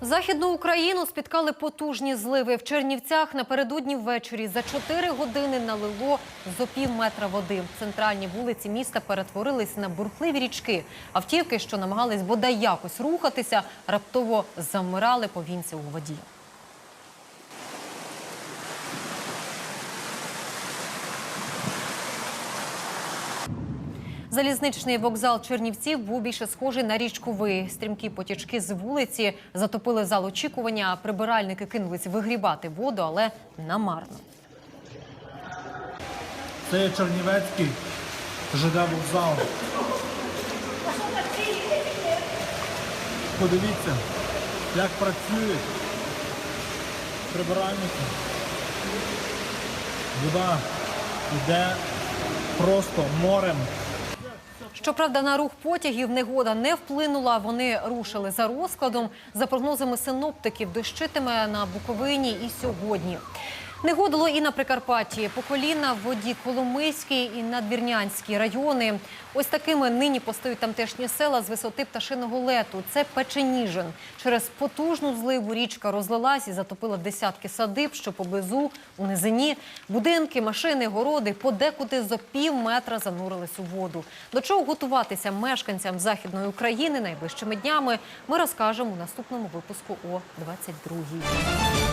Західну Україну спіткали потужні зливи. В Чернівцях напередодні ввечері за 4 години налило зо пів метра води. Центральні вулиці міста перетворились на бурхливі річки. Автівки, що намагались бодай якось рухатися, раптово замирали повінці у воді. Залізничний вокзал Чернівців був більше схожий на річковий. Стрімкі потічки з вулиці затопили зал очікування. а Прибиральники кинулись вигрібати воду, але намарно. Це Чернівецький ЖД вокзал. Подивіться, як працюють прибиральники. Вода йде просто морем. Щоправда, на рух потягів негода не вплинула. Вони рушили за розкладом. За прогнозами синоптиків, дощитиме на Буковині і сьогодні. Негодило і на Прикарпатті. По коліна в воді Коломийський і Надвірнянський райони. Ось такими нині постають тамтешні села з висоти пташиного лету. Це Печеніжин. Через потужну зливу річка розлилась і затопила десятки садиб, що поблизу у низині. Будинки, машини, городи подекуди зо пів метра занурились у воду. До чого готуватися мешканцям Західної України найближчими днями ми розкажемо у наступному випуску о 22-й.